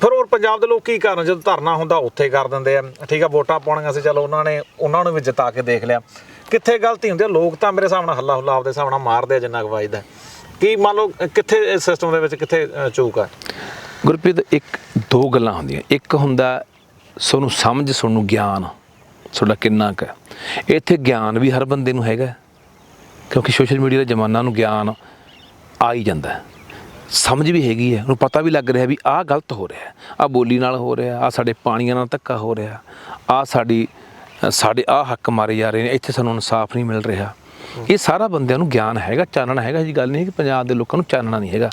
ਫਿਰ ਹੋਰ ਪੰਜਾਬ ਦੇ ਲੋਕ ਕੀ ਕਰਨ ਜਦੋਂ ਧਰਨਾ ਹੁੰਦਾ ਉੱਥੇ ਕਰ ਦਿੰਦੇ ਆ। ਠੀਕ ਆ, ਵੋਟਾਂ ਪਾਉਣੀਆਂ ਸੀ, ਚਲੋ ਉਹਨਾਂ ਨੇ, ਉਹਨਾਂ ਨੂੰ ਵੀ ਜਿਤਾ ਕੇ ਦੇਖ ਲਿਆ। ਕਿੱਥੇ ਗਲਤੀ ਹੁੰਦੀ ਆ? ਲੋਕ ਤਾਂ ਮੇਰੇ ਹਿਸਾਬ ਨਾਲ ਹੱਲਾ ਹੁੱਲਾ ਆਪਦੇ ਹਿਸਾਬ ਨਾਲ ਮਾਰਦੇ ਆ ਜਿੰਨਾ ਕੁ ਵੱਜਦਾ। ਕੀ ਮੰਨ ਲਓ, ਕਿੱਥੇ ਇਸ ਸਿਸਟਮ ਦੇ ਵਿੱਚ ਕਿੱਥੇ ਚੂਕ ਆ? ਗੁਰਪ੍ਰੀਤ, ਇੱਕ, ਦੋ ਗੱਲਾਂ ਹੁੰਦੀਆਂ। ਇੱਕ ਹੁੰਦਾ ਸਾਨੂੰ ਸਮਝ, ਸਾਨੂੰ ਗਿਆਨ। ਤੁਹਾਡਾ ਕਿੰਨਾ ਕੁ ਹੈ। ਇੱਥੇ ਗਿਆਨ ਵੀ ਹਰ ਬੰਦੇ ਨੂੰ ਹੈਗਾ ਕਿਉਂਕਿ ਸੋਸ਼ਲ ਮੀਡੀਆ ਦਾ ਜ਼ਮਾਨਾ ਨੂੰ ਗਿਆਨ ਆ ਹੀ ਜਾਂਦਾ ਹੈ। ਸਮਝ ਵੀ ਹੈਗੀ ਹੈ, ਉਹਨੂੰ ਪਤਾ ਵੀ ਲੱਗ ਰਿਹਾ ਵੀ ਆਹ ਗਲਤ ਹੋ ਰਿਹਾ ਆਹ ਬੋਲੀ ਨਾਲ ਹੋ ਰਿਹਾ, ਆਹ ਸਾਡੇ ਪਾਣੀਆਂ ਨਾਲ ਧੱਕਾ ਹੋ ਰਿਹਾ, ਆਹ ਸਾਡੀ, ਸਾਡੇ ਆਹ ਹੱਕ ਮਾਰੇ ਜਾ ਰਹੇ ਨੇ, ਇੱਥੇ ਸਾਨੂੰ ਇਨਸਾਫ ਨਹੀਂ ਮਿਲ ਰਿਹਾ। ਇਹ ਸਾਰਾ ਬੰਦਿਆਂ ਨੂੰ ਗਿਆਨ ਹੈਗਾ, ਚਾਨਣਾ ਹੈਗਾ ਜੀ ਗੱਲ ਨਹੀਂ ਕਿ ਪੰਜਾਬ ਦੇ ਲੋਕਾਂ ਨੂੰ ਚਾਨਣਾ ਨਹੀਂ ਹੈਗਾ।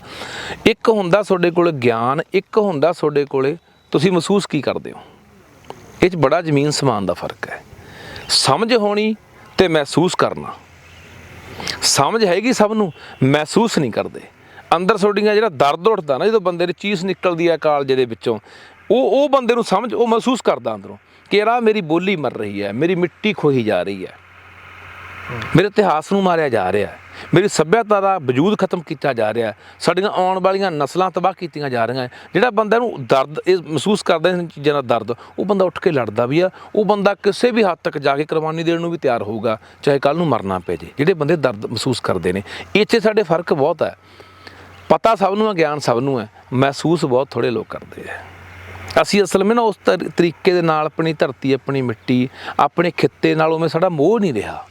ਇੱਕ ਹੁੰਦਾ ਤੁਹਾਡੇ ਕੋਲ ਗਿਆਨ, ਇੱਕ ਹੁੰਦਾ ਤੁਹਾਡੇ ਕੋਲੇ ਤੁਸੀਂ ਮਹਿਸੂਸ ਕੀ ਕਰਦੇ ਹੋ? ਇਹ 'ਚ ਬੜਾ ਜ਼ਮੀਨ ਸਮਾਨ ਦਾ ਫ਼ਰਕ ਹੈ। ਸਮਝ ਹੋਣੀ ਤੇ ਮਹਿਸੂਸ ਕਰਨਾ। ਸਮਝ ਹੈਗੀ ਸਭ ਨੂੰ, ਮਹਿਸੂਸ ਨਹੀਂ ਕਰਦੇ। ਅੰਦਰ ਤੁਹਾਡੀਆਂ ਜਿਹੜਾ ਦਰਦ ਉੱਠਦਾ ਨਾ, ਜਦੋਂ ਬੰਦੇ ਦੀ ਚੀਜ਼ ਨਿਕਲਦੀ ਹੈ ਕਾਲਜੇ ਦੇ ਵਿੱਚੋਂ, ਉਹ ਉਹ ਬੰਦੇ ਨੂੰ ਸਮਝ, ਉਹ ਮਹਿਸੂਸ ਕਰਦਾ ਅੰਦਰੋਂ ਕਿ ਯਾਰ ਆਹ ਮੇਰੀ ਬੋਲੀ ਮਰ ਰਹੀ ਹੈ, ਮੇਰੀ ਮਿੱਟੀ ਖੋਹੀ ਜਾ ਰਹੀ ਹੈ, ਮੇਰੇ ਇਤਿਹਾਸ ਨੂੰ ਮਾਰਿਆ ਜਾ ਰਿਹਾ ਹੈ, ਮੇਰੀ ਸੱਭਿਅਤਾ ਦਾ ਵਜੂਦ ਖਤਮ ਕੀਤਾ ਜਾ ਰਿਹਾ ਹੈ, ਸਾਡੀਆਂ ਆਉਣ ਵਾਲੀਆਂ ਨਸਲਾਂ ਤਬਾਹ ਕੀਤੀਆਂ ਜਾ ਰਹੀਆਂ ਜਿਹੜਾ ਬੰਦੇ ਨੂੰ ਦਰਦ, ਇਹ ਮਹਿਸੂਸ ਕਰਦਾ ਇਹਨਾਂ ਚੀਜ਼ਾਂ ਦਾ ਦਰਦ, ਉਹ ਬੰਦਾ ਉੱਠ ਕੇ ਲੜਦਾ ਵੀ ਆ, ਉਹ ਬੰਦਾ ਕਿਸੇ ਵੀ ਹੱਦ ਤੱਕ ਜਾ ਕੇ ਕੁਰਬਾਨੀ ਦੇਣ ਨੂੰ ਵੀ ਤਿਆਰ ਹੋਊਗਾ, ਚਾਹੇ ਕੱਲ ਨੂੰ ਮਰਨਾ ਪੈ ਜੇ, ਜਿਹੜੇ ਬੰਦੇ ਦਰਦ ਮਹਿਸੂਸ ਕਰਦੇ ਨੇ ਇੱਥੇ ਸਾਡੇ ਫ਼ਰਕ ਬਹੁਤ ਹੈ। ਪਤਾ ਸਭ ਨੂੰ ਹੈ, ਗਿਆਨ ਸਭ ਨੂੰ ਹੈ। ਮਹਿਸੂਸ ਬਹੁਤ ਥੋੜੇ ਲੋਕ ਕਰਦੇ ਆ। ਅਸੀਂ ਅਸਲ ਵਿੱਚ ਨਾ ਉਸ ਤਰ- ਤਰੀਕੇ ਦੇ ਨਾਲ ਆਪਣੀ ਧਰਤੀ, ਆਪਣੀ ਮਿੱਟੀ, ਆਪਣੇ ਖਿੱਤੇ ਨਾਲ ਉਵੇਂ ਸਾਡਾ ਮੋਹ ਨਹੀਂ ਰਿਹਾ।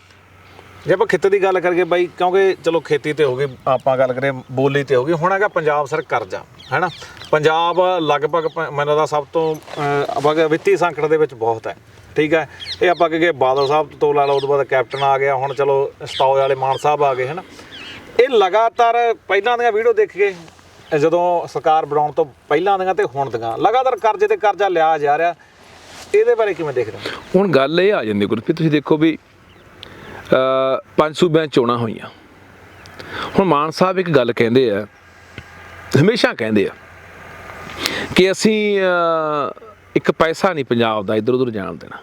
ਜੇ ਆਪਾਂ ਖੇਤੀ ਦੀ ਗੱਲ ਕਰੀਏ ਬਾਈ, ਕਿਉਂਕਿ ਚਲੋ ਖੇਤੀ ਤੇ ਹੋ ਗਈ, ਆਪਾਂ ਗੱਲ ਕਰੀਏ ਬੋਲੀ ਤੇ ਹੋ ਗਈ, ਹੁਣ ਹੈਗਾ ਪੰਜਾਬ ਸਰ ਕਰਜ਼ਾ, ਹੈਨਾ? ਪੰਜਾਬ ਲਗਭਗ ਮੈਨੂੰ ਲੱਗਦਾ ਸਭ ਤੋਂ ਆਪਾਂ ਵਿੱਤੀ ਸੰਕਟ ਦੇ ਵਿੱਚ ਬਹੁਤ ਹੈ, ਠੀਕ ਹੈ? ਇਹ ਆਪਾਂ ਕਿ ਬਾਦਲ ਸਾਹਿਬ ਤੋਂ ਲਾ ਲਓ ਉਦੋਂ ਬਾਅਦ ਕੈਪਟਨ ਆ ਗਿਆ, ਹੁਣ ਚਲੋ ਸਟਾਉ ਵਾਲੇ ਮਾਨ ਸਾਹਿਬ ਆ ਗਏ, ਹੈਨਾ? ਇਹ ਲਗਾਤਾਰ ਪਹਿਲਾਂ ਦੀਆਂ ਵੀਡੀਓ ਦੇਖ ਕੇ ਜਦੋਂ ਸਰਕਾਰ ਬਣਾਉਣ ਤੋਂ ਪਹਿਲਾਂ ਦੀਆਂ ਤੇ ਹੁਣ ਦੀਆਂ, ਲਗਾਤਾਰ ਕਰਜ਼ੇ ਤੇ ਕਰਜ਼ਾ ਲਿਆ ਜਾ ਰਿਹਾ, ਇਹਦੇ ਬਾਰੇ ਕਿਵੇਂ ਦੇਖਦੇ ਹੋ? ਹੁਣ ਗੱਲ ਇਹ ਆ ਜਾਂਦੀ ਗੁਰਪ੍ਰੀਤ, ਤੁਸੀਂ ਦੇਖੋ ਵੀ ਪੰਜ ਸੂਬਿਆਂ ਚੋਣਾਂ ਹੋਈਆਂ। ਹੁਣ ਮਾਨ ਸਾਹਿਬ ਇੱਕ ਗੱਲ ਕਹਿੰਦੇ ਆ, ਹਮੇਸ਼ਾ ਕਹਿੰਦੇ ਆ ਕਿ ਅਸੀਂ ਇੱਕ ਪੈਸਾ ਨਹੀਂ ਪੰਜਾਬ ਦਾ ਇੱਧਰ ਉੱਧਰ ਜਾਣ ਦੇਣਾ।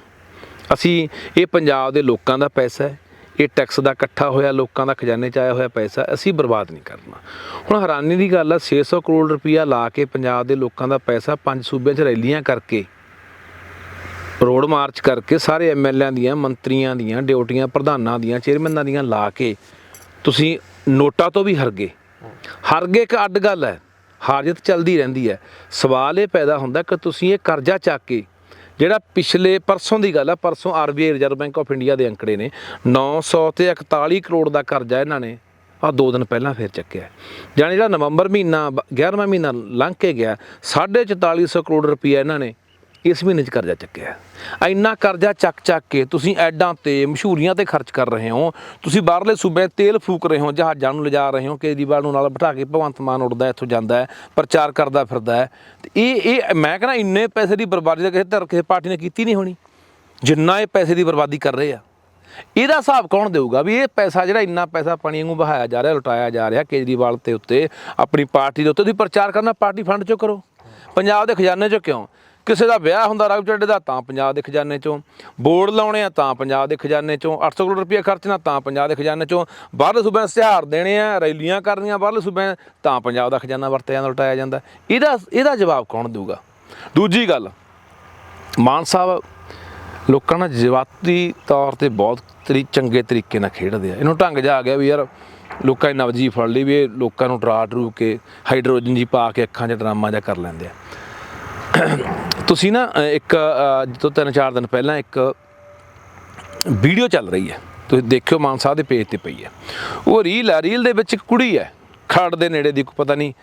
ਅਸੀਂ ਇਹ ਪੰਜਾਬ ਦੇ ਲੋਕਾਂ ਦਾ ਪੈਸਾ ਹੈ। ਇਹ ਟੈਕਸ ਦਾ ਇਕੱਠਾ ਹੋਇਆ, ਲੋਕਾਂ ਦਾ ਖਜ਼ਾਨੇ 'ਚ ਆਇਆ ਹੋਇਆ ਪੈਸਾ, ਅਸੀਂ ਬਰਬਾਦ ਨਹੀਂ ਕਰਨਾ। ਹੁਣ ਹੈਰਾਨੀ ਦੀ ਗੱਲ ਆ 600 ਕਰੋੜ ਰੁਪਈਆ ਲਾ ਕੇ ਪੰਜਾਬ ਦੇ ਲੋਕਾਂ ਦਾ ਪੈਸਾ ਪੰਜ ਸੂਬਿਆਂ 'ਚ ਰੈਲੀਆਂ ਕਰਕੇ, ਰੋਡ ਮਾਰਚ ਕਰਕੇ ਸਾਰੇ ਐਮਐਲਏਆਂ ਦੀਆਂ, ਮੰਤਰੀਆਂ ਦੀਆਂ, ਡਿਊਟੀਆਂ, ਪ੍ਰਧਾਨਾਂ ਦੀਆਂ, ਚੇਅਰਮੈਨਾਂ ਦੀਆਂ ਲਾ ਕੇ ਤੁਸੀਂ ਨੋਟਾਂ ਤੋਂ ਵੀ ਹਰ ਗਏ ਹਰ ਗਏ ਇੱਕ ਅੱਡ ਗੱਲ ਹੈ ਹਾਰਜਤ ਚੱਲਦੀ ਰਹਿੰਦੀ ਹੈ। ਸਵਾਲ ਇਹ ਪੈਦਾ ਹੁੰਦਾ ਕਿ ਤੁਸੀਂ ਇਹ ਕਰਜ਼ਾ ਚੱਕ ਕੇ ਜਿਹੜਾ ਪਿਛਲੇ ਪਰਸੋਂ ਦੀ ਗੱਲ ਆ, ਪਰਸੋਂ RBI reserve bank of India ਦੇ ਅੰਕੜੇ ਨੇ 900 ਤੇ 41 ਕਰੋੜ ਦਾ ਕਰਜ਼ਾ ਇਹਨਾਂ ਨੇ ਆ ਦੋ ਦਿਨ ਪਹਿਲਾਂ ਫੇਰ ਚੱਕਿਆ। ਜਾਣੀ ਜਿਹੜਾ ਨਵੰਬਰ ਮਹੀਨਾ, ਬ- 11ਵਾਂ ਮਹੀਨਾ ਲੰਘ ਕੇ ਗਿਆ 4450 ਕਰੋੜ ਰੁਪਈਆ ਇਹਨਾਂ ਨੇ ਇਸ ਮਹੀਨੇ 'ਚ ਕਰਜ਼ਾ ਚੱਕਿਆ ਇੰਨਾ ਕਰਜ਼ਾ ਚੱਕ ਚੱਕ ਕੇ ਤੁਸੀਂ ਐਡਾਂ ਤੇ ਮਸ਼ਹੂਰੀਆਂ ਤੇ ਖਰਚ ਕਰ ਰਹੇ ਹੋ। ਤੁਸੀਂ ਬਾਹਰਲੇ ਸੂਬੇ ਤੇਲ ਫੂਕ ਰਹੇ ਹੋ, ਜਹਾਜ਼ਾਂ ਨੂੰ ਲਿਜਾ ਰਹੇ ਹੋ, ਕੇਜਰੀਵਾਲ ਨੂੰ ਨਾਲ ਬਿਠਾ ਕੇ ਭਗਵੰਤ ਮਾਨ ਉੱਡਦਾ, ਇੱਥੋਂ ਜਾਂਦਾ ਹੈ, ਪ੍ਰਚਾਰ ਕਰਦਾ ਫਿਰਦਾ ਹੈ। ਤੇ ਇਹ ਇਹ, ਮੈਂ ਕਹਿੰਦਾ ਇੰਨੇ ਪੈਸੇ ਦੀ ਬਰਬਾਦੀ ਤਾਂ ਕਿਸੇ ਧਰ ਕਿਸੇ ਪਾਰਟੀ ਨੇ ਕੀਤੀ ਨਹੀਂ ਹੋਣੀ। ਜਿੰਨਾ ਇਹ ਪੈਸੇ ਦੀ ਬਰਬਾਦੀ ਕਰ ਰਹੇ ਆ। ਇਹਦਾ ਹਿਸਾਬ ਕੌਣ ਦੇਊਗਾ ਵੀ ਇਹ ਪੈਸਾ ਜਿਹੜਾ ਇੰਨਾ ਪੈਸਾ ਪਾਣੀ ਵਾਂਗੂ ਬਹਾਇਆ ਜਾ ਰਿਹਾ, ਲੁਟਾਇਆ ਜਾ ਰਿਹਾ ਕੇਜਰੀਵਾਲ ਤੇ ਉੱਤੇ, ਆਪਣੀ ਪਾਰਟੀ ਦੇ ਉੱਤੇ? ਤੁਸੀਂ ਪ੍ਰਚਾਰ ਕਰਨਾ, ਪਾਰਟੀ ਫੰਡ ਚੋਂ ਕਰੋ। ਪੰਜਾਬ ਦੇ ਖਜ਼ਾਨੇ ਚੋਂ ਕਿਉਂ? ਕਿਸੇ ਦਾ ਵਿਆਹ ਹੁੰਦਾ ਰਘੂ ਚੱਡੇ ਦਾ, ਤਾਂ ਪੰਜਾਬ ਦੇ ਖਜ਼ਾਨੇ ਚੋਂ। ਬੋਰਡ ਲਾਉਣੇ ਆ, ਤਾਂ ਪੰਜਾਬ ਦੇ ਖਜ਼ਾਨੇ ਚੋਂ। 800 ਕਰੋੜ ਰੁਪਏ ਖਰਚਣਾ, ਤਾਂ ਪੰਜਾਬ ਦੇ ਖਜ਼ਾਨੇ ਚੋਂ। ਬਾਹਰਲੇ ਸੂਬਿਆਂ 'ਚ ਦੇਣੇ ਆ, ਰੈਲੀਆਂ ਕਰਨੀਆਂ ਬਾਹਰਲੇ ਸੂਬਿਆਂ, ਤਾਂ ਪੰਜਾਬ ਦਾ ਖਜ਼ਾਨਾ ਵਰਤਿਆ ਜਾਂਦਾ ਉਲਟਾਇਆ ਜਾਂਦਾ। ਇਹਦਾ ਇਹਦਾ ਜਵਾਬ ਕੌਣ ਦੇਊਗਾ? ਦੂਜੀ ਗੱਲ, ਮਾਨ ਸਾਹਿਬ, ਲੋਕਾਂ ਨਾਲ ਜਵਾਤੀ ਤੌਰ ਤੇ ਬਹੁਤ ਤਰੀ, ਚੰਗੇ ਤਰੀਕੇ ਨਾਲ ਖੇਡਦੇ ਆ। ਇਹਨੂੰ ਢੰਗ ਜਾ ਆ ਗਿਆ ਵੀ ਯਾਰ, ਲੋਕਾਂ ਨੇ ਨਵਜੀ ਫੜ ਲਈ ਵੀ ਇਹ ਲੋਕਾਂ ਨੂੰ ਡਰਾ ਡਰੂ ਕੇ, ਹਾਈਡਰੋਜਨ ਜੀ ਪਾ ਕੇ ਅੱਖਾਂ 'ਚ ਡਰਾਮਾ ਜਿਹਾ ਕਰ ਲੈਂਦੇ ਆ। ਤੁਸੀਂ ਨਾ ਇੱਕ ਅ, ਜਦੋਂ ਤਿੰਨ ਚਾਰ ਦਿਨ ਪਹਿਲਾਂ ਇੱਕ ਵੀਡੀਓ ਚੱਲ ਰਹੀ ਹੈ। ਤੁਸੀਂ ਦੇਖਿਓ ਮਾਨ ਸਾਹਿਬ ਦੇ ਪੇਜ ਤੇ ਪਈ ਹੈ। ਉਹ ਰੀਲ ਆ ਰੀਲ ਦੇ ਵਿੱਚ ਇੱਕ ਕੁੜੀ ਹੈ ਖੜ ਦੇ ਨੇੜੇ ਦੀ ਕੋਈ ਪਤਾ ਨਹੀਂ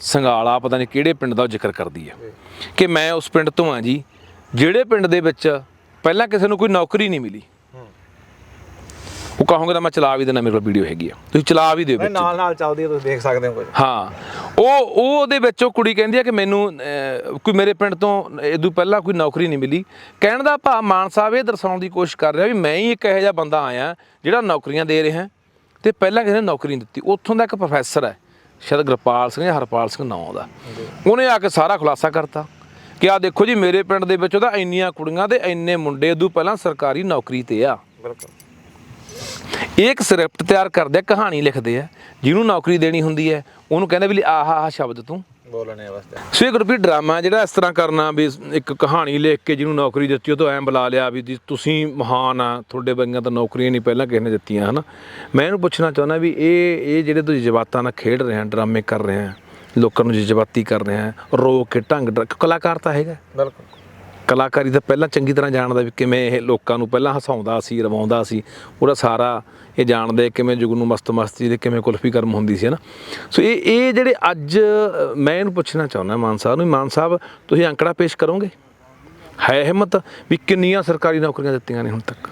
ਸੰਗਾਲਾ ਪਤਾ ਨਹੀਂ ਕਿਹੜੇ ਪਿੰਡ ਦਾ ਉਹ ਜ਼ਿਕਰ ਕਰਦੀ ਹੈ। ਕਿ ਮੈਂ ਉਸ ਪਿੰਡ ਤੋਂ ਆ ਜੀ ਜਿਹੜੇ ਪਿੰਡ ਦੇ ਵਿੱਚ ਪਹਿਲਾਂ ਕਿਸੇ ਨੂੰ ਕੋਈ ਨੌਕਰੀ ਨਹੀਂ ਮਿਲੀ। ਉਹ ਕਹੋਗੇ ਤਾਂ ਮੈਂ ਚਲਾ ਵੀ ਦੇਣਾ ਮੇਰੇ ਕੋਲ ਵੀਡੀਓ ਹੈਗੀ ਆ। ਤੁਸੀਂ ਚਲਾ ਵੀ ਦਿਓ ਇਹ ਵਿੱਚ। ਨਾਲ ਨਾਲ ਚੱਲਦੀ ਹੈ ਤੁਸੀਂ ਦੇਖ ਸਕਦੇ ਹੋ ਕੁਝ। ਹਾਂ। ਉਹ ਉਹ ਉਹਦੇ ਵਿੱਚ ਉਹ ਕੁੜੀ ਕਹਿੰਦੀ ਆ ਕਿ ਮੈਨੂੰ ਅਹ, ਕੋਈ ਮੇਰੇ ਪਿੰਡ ਤੋਂ ਇਦੋਂ ਪਹਿਲਾਂ ਕੋਈ ਨੌਕਰੀ ਨਹੀਂ ਮਿਲੀ। ਕਹਿਣ ਦਾ ਭਾਵ ਮਾਨ ਸਾਹਿਬ ਇਹ ਦਰਸਾਉਣ ਦੀ ਕੋਸ਼ਿਸ਼ ਕਰ ਰਿਹਾ ਵੀ ਮੈਂ ਹੀ ਇੱਕ ਇਹੋ ਜਿਹਾ ਬੰਦਾ ਆਇਆ ਜਿਹੜਾ ਨੌਕਰੀਆਂ ਦੇ ਰਿਹਾ ਤੇ ਪਹਿਲਾਂ ਕਿਸੇ ਨੇ ਨੌਕਰੀ ਨਹੀਂ ਦਿੱਤੀ। ਉੱਥੋਂ ਦਾ ਇੱਕ ਪ੍ਰੋਫੈਸਰ ਹੈ ਸ਼ਾਇਦ ਗੁਰਪਾਲ ਸਿੰਘ ਜਾਂ ਹਰਪਾਲ ਸਿੰਘ ਨਾਂ ਦਾ ਉਹਨੇ ਆ ਕੇ ਸਾਰਾ ਖੁਲਾਸਾ ਕਰਤਾ ਕਿ ਆ ਦੇਖੋ ਜੀ ਮੇਰੇ ਪਿੰਡ ਦੇ ਵਿੱਚ ਉਹਦਾ ਇੰਨੀਆਂ ਕੁੜੀਆਂ ਤੇ ਇੰਨੇ ਮੁੰਡੇ ਉਦੋਂ ਪਹਿਲਾਂ ਸਰਕਾਰੀ ਨੌਕਰੀ ਤੇ ਆ। ਬਿਲਕੁਲ। ਇਹ ਇੱਕ ਸਕ੍ਰਿਪਟ ਤਿਆਰ ਕਰਦੇ ਆ ਕਹਾਣੀ ਲਿਖਦੇ ਆ ਜਿਹਨੂੰ ਨੌਕਰੀ ਦੇਣੀ ਹੁੰਦੀ ਹੈ ਉਹਨੂੰ ਕਹਿੰਦੇ ਵੀ ਆਹ ਆਹ ਸ਼ਬਦ ਤੂੰ। ਬੋਲਣੇ ਵਾਸਤੇ ਸੋ ਇਹ ਗਰੁੱਪੀ ਡਰਾਮਾ ਜਿਹੜਾ ਇਸ ਤਰ੍ਹਾਂ ਕਰਨਾ ਵੀ ਇੱਕ ਕਹਾਣੀ ਲਿਖ ਕੇ ਜਿਹਨੂੰ ਨੌਕਰੀ ਦਿੱਤੀ ਉਹ ਤੋਂ ਐਂ ਬੁਲਾ ਲਿਆ ਵੀ ਤੁਸੀਂ ਮਹਾਨ ਆ ਤੁਹਾਡੇ ਵਰਗੀਆਂ ਤਾਂ ਨੌਕਰੀਆਂ ਨਹੀਂ ਪਹਿਲਾਂ ਕਿਸੇ ਨੇ ਦਿੱਤੀਆਂ ਹਨਾ। ਮੈਂ ਇਹਨੂੰ ਪੁੱਛਣਾ ਚਾਹੁੰਦਾ ਵੀ ਇਹ ਇਹ ਜਿਹੜੇ ਤੁਸੀਂ ਜਜ਼ਬਾਤਾਂ ਨਾਲ ਖੇਡ ਰਹੇ ਆ ਡਰਾਮੇ ਕਰ ਰਹੇ ਆ ਲੋਕਾਂ ਨੂੰ ਜਜ਼ਬਾਤੀ ਕਰ ਰਹੇ ਆ ਰੋ ਕੇ ਢੰਗ ਕਲਾਕਾਰ ਤਾਂ ਹੈਗਾ। ਬਿਲਕੁਲ। ਕਲਾਕਾਰੀ ਤਾਂ ਪਹਿਲਾਂ ਚੰਗੀ ਤਰ੍ਹਾਂ ਜਾਣਦਾ ਵੀ ਕਿਵੇਂ ਇਹ ਲੋਕਾਂ ਨੂੰ ਪਹਿਲਾਂ ਹਸਾਉਂਦਾ ਸੀ, ਰਵਾਉਂਦਾ ਸੀ। ਉਹਦਾ ਸਾਰਾ ਇਹ ਜਾਣਦੇ ਕਿਵੇਂ ਜੁਗਨੂ ਮਸਤ ਮਸਤੀ ਦੇ ਕਿਵੇਂ ਕੁਲਫੀ ਕਰਮ ਹੁੰਦੀ ਸੀ ਨਾ ਸੋ ਇਹ ਇਹ ਜਿਹੜੇ ਅੱਜ, ਮੈਂ ਇਹਨੂੰ ਪੁੱਛਣਾ ਚਾਹੁੰਦਾ ਮਾਨ ਸਾਹਿਬ ਨੂੰ ਵੀ, ਮਾਨ ਸਾਹਿਬ, ਤੁਸੀਂ ਅੰਕੜਾ ਪੇਸ਼ ਕਰੋਗੇ? ਹੈ ਹਿੰਮਤ ਵੀ ਕਿੰਨੀਆਂ ਸਰਕਾਰੀ ਨੌਕਰੀਆਂ ਦਿੱਤੀਆਂ ਨੇ ਹੁਣ ਤੱਕ?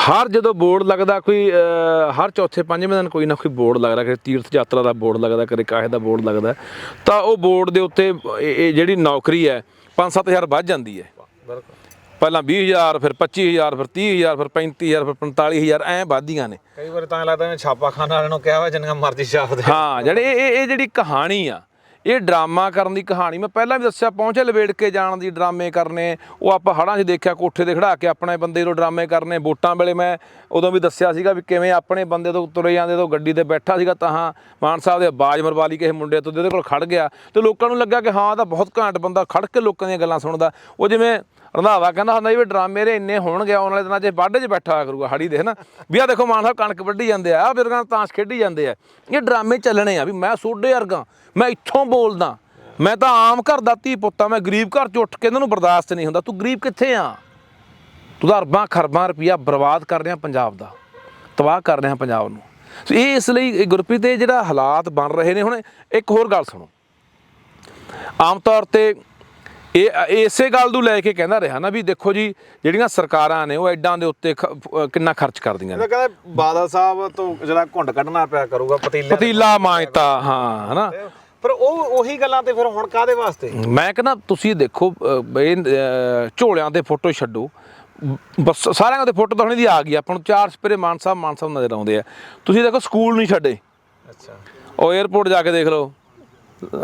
ਹਰ ਜਦੋਂ ਬੋਰਡ ਲੱਗਦਾ ਕੋਈ ਹਰ ਚੌਥੇ ਪੰਜਵੇਂ ਦਿਨ ਕੋਈ ਨਾ ਕੋਈ ਬੋਰਡ ਲੱਗਦਾ ਕਿ ਤੀਰਥ ਯਾਤਰਾ ਦਾ ਬੋਰਡ ਲੱਗਦਾ, ਕਦੇ ਕਾਹੇ ਦਾ ਬੋਰਡ ਲੱਗਦਾ, ਤਾਂ ਉਹ ਬੋਰਡ ਦੇ ਉੱਤੇ ਇਹ ਜਿਹੜੀ ਨੌਕਰੀ ਹੈ 5-7000 ਵੱਧ ਜਾਂਦੀ ਹੈ। ਬਿਲਕੁਲ ਪਹਿਲਾਂ 20000 ਫਿਰ 25000 ਫਿਰ 30000 ਫਿਰ 35000 ਫਿਰ 45000 ਐ ਵੱਧਦੀਆਂ ਨੇ। ਕਈ ਵਾਰ ਤਾਂ ਲੱਗਦਾ ਮੈਂ ਛਾਪਾਖਾਨਾ ਵਾਲਿਆਂ ਨੂੰ ਕਿਹਾ ਵਾ ਜਿੰਨੀਆਂ ਮਰਜ਼ੀ ਛਾਪ ਦੇ। ਹਾਂ ਜਿਹੜੇ ਇਹ- ਇਹ ਜਿਹੜੀ ਕਹਾਣੀ ਆ ਇਹ ਡਰਾਮਾ ਕਰਨ ਦੀ ਕਹਾਣੀ, ਮੈਂ ਪਹਿਲਾਂ ਵੀ ਦੱਸਿਆ ਪਹੁੰਚੇ ਲਵੇੜ ਕੇ ਜਾਣ ਦੀ ਡਰਾਮੇ ਕਰਨੇ, ਉਹ ਆਪਾਂ ਹੜਾਂ 'ਚ ਦੇਖਿਆ, ਕੋਠੇ ਤੇ ਖੜਾ ਕੇ ਆਪਣੇ ਬੰਦੇ ਤੋਂ ਡਰਾਮੇ ਕਰਨੇ, ਵੋਟਾਂ ਵੇਲੇ ਮੈਂ ਉਦੋਂ ਵੀ ਦੱਸਿਆ ਸੀਗਾ ਵੀ ਕਿਵੇਂ ਆਪਣੇ ਬੰਦੇ ਤੋਂ ਤੁਰੇ ਜਾਂਦੇ ਤੋਂ ਗੱਡੀ ਤੇ ਬੈਠਾ ਸੀਗਾ ਤਾਂ ਹਾਂ, ਮਾਨ ਸਾਹਿਬ ਦੇ ਆਵਾਜ਼ ਮਰਵਾ ਲਈ ਕਿਸੇ ਮੁੰਡੇ ਤੋਂ ਤੇ ਉਹਦੇ ਕੋਲ ਖੜ ਗਿਆ, ਤੇ ਲੋਕਾਂ ਨੂੰ ਲੱਗਾ ਕਿ ਹਾਂ, ਇਹ ਤਾਂ ਬਹੁਤ ਘਾਟ ਬੰਦਾ ਖੜ ਕੇ ਲੋਕਾਂ ਦੀਆਂ ਗੱਲਾਂ ਸੁਣਦਾ। ਉਹ ਜਿਵੇਂ ਰੰਧਾਵਾ ਕਹਿੰਦਾ ਹੁੰਦਾ ਜੀ ਵੀ ਡਰਾਮੇ ਰੇ ਇੰਨੇ ਹੋਣਗੇ, ਆਉਣ ਵਾਲੇ ਦਿਨਾਂ 'ਚ ਬਾਡੇ 'ਚ ਬੈਠਾ ਹੋਇਆ ਕਰੂਗਾ ਹੜੀ ਦੇ, ਹਨਾ? ਵੀ ਆ ਦੇਖੋ ਮਾਨ ਸਾਹਿਬ ਕਣਕ ਵੱਢੀ ਜਾਂਦੇ ਆ ਆ ਬਿਰਗਾਂ ਤਾਂਸ਼ ਖੇਡੀ ਜਾਂਦੇ ਆ। ਇਹ ਡਰਾਮੇ ਚੱਲਣੇ ਆ ਵੀ ਮੈਂ ਸੋਡੇ ਵਰਗਾ, ਮੈਂ ਇੱਥੋਂ ਬੋਲਦਾ, ਮੈਂ ਤਾਂ ਆਮ ਘਰ ਦਾ ਧੀ ਪੁੱਤਾਂ ਮੈਂ ਗਰੀਬ ਘਰ 'ਚ ਉੱਠ ਕੇ ਇਹਨਾਂ ਨੂੰ ਬਰਦਾਸ਼ਤ ਨਹੀਂ ਹੁੰਦਾ। ਤੂੰ ਗਰੀਬ ਕਿੱਥੇ ਆ? ਤੂੰ ਤਾਂ ਅਰਬਾਂ ਖਰਬਾਂ ਰੁਪਈਆ ਬਰਬਾਦ ਕਰ ਰਿਹਾ ਪੰਜਾਬ ਦਾ, ਤਬਾਹ ਕਰ ਰਿਹਾ ਪੰਜਾਬ ਨੂੰ। ਸੋ ਇਹ ਇਸ ਲਈ ਗੁਰਪ੍ਰੀਤ ਇਹ ਜਿਹੜਾ ਹਾਲਾਤ ਬਣ ਰਹੇ ਨੇ, ਹੁਣ ਇੱਕ ਹੋਰ ਗੱਲ ਸੁਣੋ। ਆਮ ਤੌਰ ਤੇ ਇਹ ਇਸੇ ਗੱਲ ਨੂੰ ਲੈ ਕੇ ਕਹਿੰਦਾ ਰਿਹਾ ਨਾ ਵੀ ਦੇਖੋ ਜੀ ਜਿਹੜੀਆਂ ਸਰਕਾਰਾਂ ਨੇ ਉਹ ਐਡਾਂ ਦੇ ਉੱਤੇ ਕਿੰਨਾ ਖਰਚ ਕਰਦੀਆਂ ਨੇ। ਕਹਿੰਦਾ ਬਾਦਲ ਸਾਹਿਬ ਤੋਂ ਜਿਹੜਾ ਘੁੰਡ ਕੱਢਣਾ ਪਿਆ ਕਰੂਗਾ ਪਤੀਲੇ ਪਤੀਲਾ ਮਾਇਤਾ ਹਾਂ ਹਨਾ? ਪਰ ਉਹ ਉਹੀ ਗੱਲਾਂ ਤੇ ਫਿਰ ਹੁਣ ਕਾਦੇ ਵਾਸਤੇ? ਮੈਂ ਕਹਿੰਦਾ ਤੁਸੀਂ ਦੇਖੋ ਇਹ ਝੋਲਿਆਂ ਦੇ ਫੋਟੋ ਛੱਡੋ। ਬਸ ਸਾਰਿਆਂ ਦੇ ਫੋਟੋ ਤਾਂ ਹੁਣੇ ਦੀ ਆ ਗਈ ਆਪਾਂ ਨੂੰ ਚਾਰ ਸਪਰੇ ਮਾਨ ਸਾਹਿਬ ਮਾਨ ਸਾਹਿਬ ਨਜ਼ਰ ਆਉਂਦੇ ਆ। ਤੁਸੀਂ ਦੇਖੋ ਸਕੂਲ ਨਹੀਂ ਛੱਡੇ। ਅੱਛਾ। ਉਹ 에어ਪੋਰਟ ਜਾ ਕੇ ਦੇਖ ਲਓ।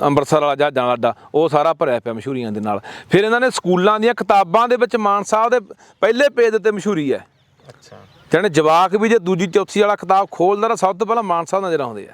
ਅੰਮ੍ਰਿਤਸਰ ਵਾਲਾ ਜਹਾਜ਼ਾਂ ਵਾਲਾ ਅੱਡਾ ਉਹ ਸਾਰਾ ਭਰਿਆ ਪਿਆ ਮਸ਼ਹੂਰੀਆਂ ਦੇ ਨਾਲ। ਫਿਰ ਇਹਨਾਂ ਨੇ ਸਕੂਲਾਂ ਦੀਆਂ ਕਿਤਾਬਾਂ ਦੇ ਵਿੱਚ ਮਾਨ ਸਾਹਿਬ ਦੇ ਪਹਿਲੇ ਪੇਜ ਤੇ ਮਸ਼ਹੂਰੀ ਹੈ। ਅੱਛਾ। ਜਾਣੇ ਜਵਾਕ ਵੀ ਜੇ ਦੂਜੀ ਚੌਥੀ ਵਾਲਾ ਕਿਤਾਬ ਖੋਲਦਾ ਤਾਂ ਸਭ ਤੋਂ ਪਹਿਲਾਂ ਮਾਨ ਸਾਹਿਬ ਨਜ਼ਰ ਆਉਂਦੇ ਆ।